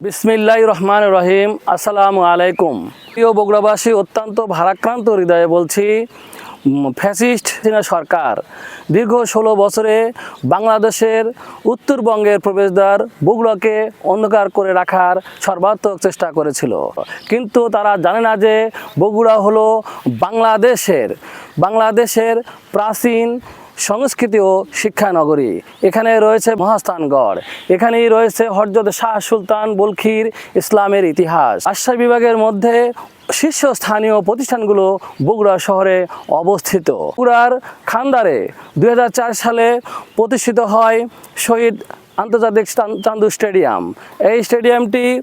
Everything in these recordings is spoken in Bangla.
বিসমিল্লাহ রহমান রহিম আসসালামু আলাইকুম। প্রিয় বগুড়াবাসী, অত্যন্ত ভারাক্রান্ত হৃদয়ে বলছি ফ্যাসিস্ট সরকার দীর্ঘ ষোলো বছরে বাংলাদেশের উত্তরবঙ্গের প্রবেশদ্বার বগুড়াকে অন্ধকার করে রাখার সর্বাত্মক চেষ্টা করেছিল। কিন্তু তারা জানে না যে বগুড়া হলো বাংলাদেশের বাংলাদেশের প্রাচীন সংস্কৃতি ও শিক্ষানগরী এখানে রয়েছে মহাস্থানগড়। এখানেই রয়েছে হরজত শাহ সুলতান বলখির ইসলামের ইতিহাস। আশ্রয় বিভাগের মধ্যে শীর্ষস্থানীয় প্রতিষ্ঠানগুলো বগুড়া শহরে অবস্থিত। বগুড়ার খান্দারে দুই হাজার চার সালে প্রতিষ্ঠিত হয় শহীদ আন্তর্জাতিক চান- চান্দু স্টেডিয়াম। এই স্টেডিয়ামটি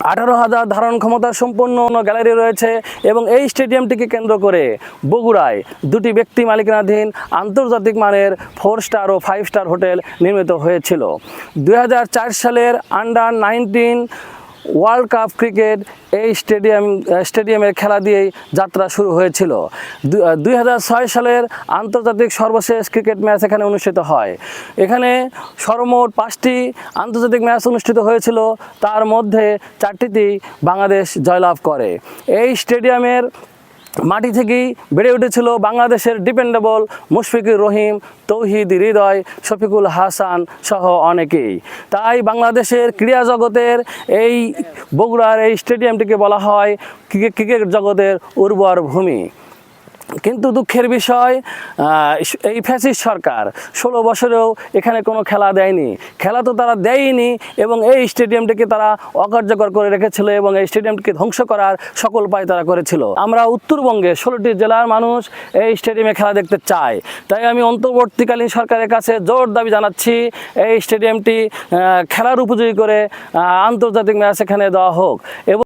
আঠারো হাজার ধারণ ক্ষমতা সম্পন্ন গ্যালারি রয়েছে এবং এই স্টেডিয়ামটিকে কেন্দ্র করে বগুড়ায় দুটি ব্যক্তি মালিকানাধীন আন্তর্জাতিক মানের ফোর স্টার ও ফাইভ স্টার হোটেল নির্মিত হয়েছিল। দু হাজার চার সালের under nineteen world cup cricket এই স্টেডিয়াম স্টেডিয়ামের খেলা দিয়েই যাত্রা শুরু হয়েছিল। দুই হাজার ছয় সালের আন্তর্জাতিক সর্বশেষ ক্রিকেট ম্যাচ এখানে অনুষ্ঠিত হয়। এখানে সর্বমোট পাঁচটি আন্তর্জাতিক ম্যাচ অনুষ্ঠিত হয়েছিল। তার মধ্যে চারটিতেই বাংলাদেশ জয়লাভ করে। এই স্টেডিয়ামের মাটি থেকেই বেড়ে উঠেছিল বাংলাদেশের ডিপেন্ডেবল মুশফিকুর রহিম, তৌহিদ হৃদয়, শফিকুল হাসান সহ অনেকেই। তাই বাংলাদেশের ক্রীড়া জগতের এই বগুড়ার এই স্টেডিয়ামটিকে বলা হয় ক্রিকেট জগতের উর্বর ভূমি। কিন্তু দুঃখের বিষয় এই ফ্যাসিস সরকার ষোলো বছরেও এখানে কোনো খেলা দেয়নি। খেলা তো তারা দেয়নি এবং এই স্টেডিয়ামটিকে তারা অকার্যকর করে রেখেছিল এবং এই স্টেডিয়ামটিকে ধ্বংস করার সকল পায় তারা করেছিল। আমরা উত্তরবঙ্গে ষোলোটি জেলার মানুষ এই স্টেডিয়ামে খেলা দেখতে চায় তাই আমি অন্তর্বর্তীকালীন সরকারের কাছে জোর দাবি জানাচ্ছি, এই স্টেডিয়ামটি খেলার উপযোগী করে আন্তর্জাতিক ম্যাচ এখানে দেওয়া হোক। এবং